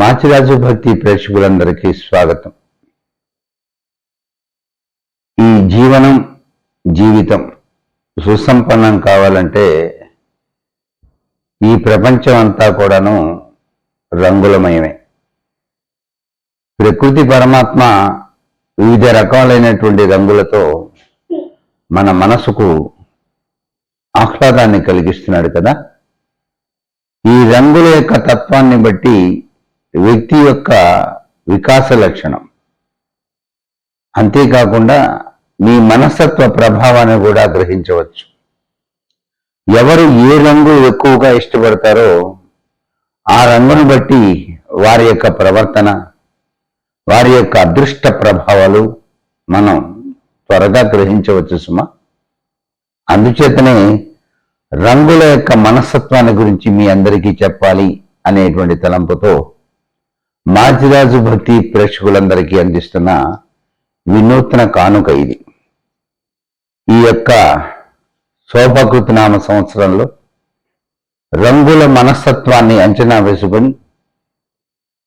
మాచిరాజు భక్తి ప్రేక్షకులందరికీ స్వాగతం. ఈ జీవనం జీవితం సుసంపన్నం కావాలంటే ఈ ప్రపంచం అంతా కూడాను రంగులమయమే. ప్రకృతి పరమాత్మ వివిధ రకాలైనటువంటి రంగులతో మన మనసుకు ఆహ్లాదాన్ని కలిగిస్తున్నాడు కదా. ఈ రంగుల యొక్క తత్వాన్ని బట్టి వ్యక్తి యొక్క వికాస లక్షణం. అంతేకాకుండా మీ మనస్తత్వ ప్రభావాన్ని కూడా గ్రహించవచ్చు. ఎవరు ఏ రంగు ఎక్కువగా ఇష్టపడతారో ఆ రంగును బట్టి వారి యొక్క ప్రవర్తన వారి యొక్క అదృష్ట ప్రభావాలు మనం త్వరగా గ్రహించవచ్చు సుమా. అందుచేతనే రంగుల యొక్క మనస్తత్వాన్ని గురించి మీ అందరికీ చెప్పాలి అనేటువంటి తలంపుతో మాజిరాజు భక్తి ప్రేక్షకులందరికీ అందిస్తున్న వినూత్న కానుక ఇది. ఈ యొక్క శోభకృతనామ సంవత్సరంలో రంగుల మనస్తత్వాన్ని అంచనా వేసుకొని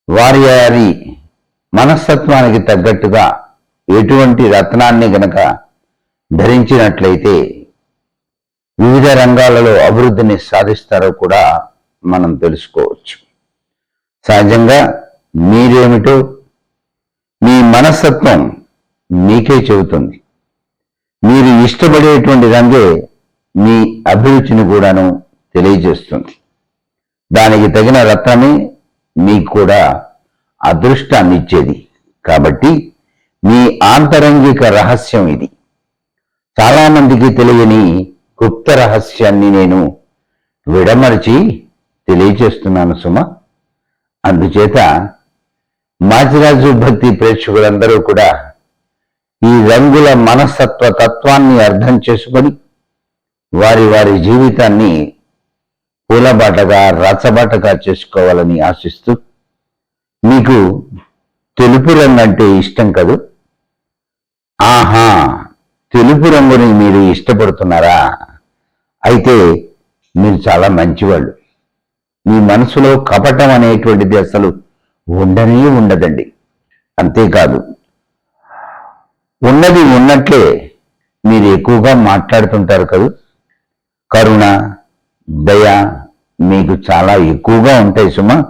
వారి వారి మనస్తత్వానికి తగ్గట్టుగా ఎటువంటి రత్నాన్ని గనక ధరించినట్లయితే వివిధ రంగాలలో అభివృద్ధిని సాధిస్తారో కూడా మనం తెలుసుకోవచ్చు. సహజంగా మీరేమిటో మీ మనస్తత్వం మీకే చెబుతుంది. మీరు ఇష్టపడేటువంటి రంగే మీ అభిరుచిని కూడాను తెలియజేస్తుంది. దానికి తగిన రత్నమే మీకు కూడా అదృష్టాన్ని ఇచ్చేది. కాబట్టి మీ ఆంతరంగిక రహస్యం ఇది. చాలామందికి తెలియని గుప్త రహస్యాన్ని నేను విడమరిచి తెలియజేస్తున్నాను సుమ. అందుచేత మాచిరాజు భక్తి ప్రేక్షకులందరూ కూడా ఈ రంగుల మనస్తత్వ తత్వాన్ని అర్థం చేసుకొని వారి వారి జీవితాన్ని పూలబాటగా రచబాటగా చేసుకోవాలని ఆశిస్తూ మీకు తెలుపు రంగు అంటే ఇష్టం కదూ? ఆహా తెలుపు రంగుని మీరు ఇష్టపడుతున్నారా? అయితే మీరు చాలా మంచివాళ్ళు. మీ మనసులో కపటం అనేటువంటిది అసలు ఉండనే ఉండదండి. అంతేకాదు ఉన్నది ఉన్నట్లే మీరు ఎక్కువగా మాట్లాడుతుంటారు కదా. కరుణ దయ మీకు చాలా ఎక్కువగా ఉంటాయి సుమా.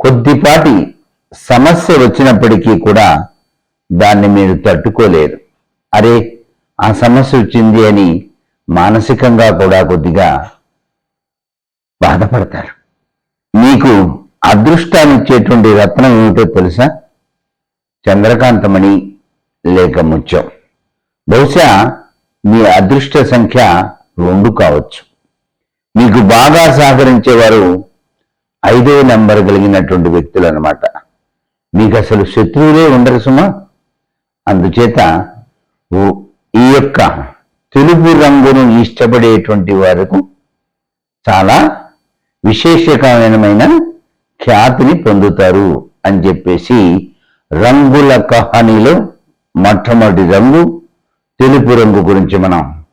కొద్దిపాటి సమస్య వచ్చినప్పటికీ కూడా దాన్ని మీరు తట్టుకోలేరు. అరే ఆ సమస్య వచ్చింది అని మానసికంగా కూడా కొద్దిగా బాధపడతారు. అదృష్టాన్ని ఇచ్చేటువంటి రత్నం ఏమిటో తెలుసా? చంద్రకాంతమణి లేక ముత్యం. బహుశా మీ అదృష్ట సంఖ్య రెండు కావచ్చు. మీకు బాగా సహకరించేవారు ఐదో నెంబర్ కలిగినటువంటి వ్యక్తులు అనమాట మీకు అసలు శత్రువులే ఉండరు సుమా. అందుచేత ఓ- ఈ యొక్క తెలుపు రంగును ఇష్టపడేటువంటి వారికి చాలా విశేషకరమైన ఖ్యాతిని పొందుతారు అని చెప్పేసి రంగుల కహానీలో మొట్టమొదటి రంగు తెలుపు రంగు గురించి మనం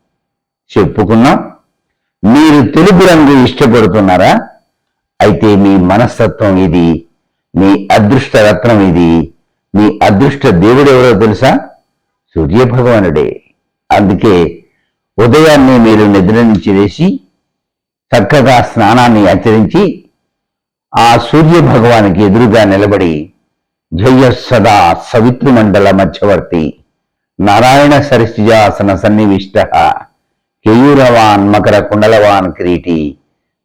చెప్పుకున్నాం. మీరు తెలుపు రంగు ఇష్టపడుతున్నారా? అయితే మీ మనస్తత్వం ఇది మీ అదృష్ట రత్నం ఇది మీ అదృష్ట దేవుడు ఎవరో తెలుసా? సూర్య భగవానుడే అందుకే ఉదయాన్నే మీరు నిద్ర నుంచి వేసి చక్కగా స్నానాన్ని ఆచరించి ఆ సూర్య భగవానికి ఎదురుగా నిలబడి జయ సదా సవితృమండల మధ్యవర్తి నారాయణ సరిసిజాసన సన్నివిష్ట కేయూరవాన్ మకర కుండలవాన్ కిరీటి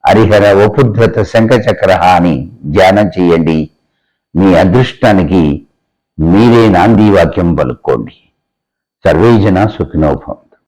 హరిహర ఉపుద్ధృత శంఖచక్ర అని ధ్యానం చేయండి. మీ అదృష్టానికి మీరే నాంది వాక్యం పలుక్కోండి. సర్వేజన సుఖినోభం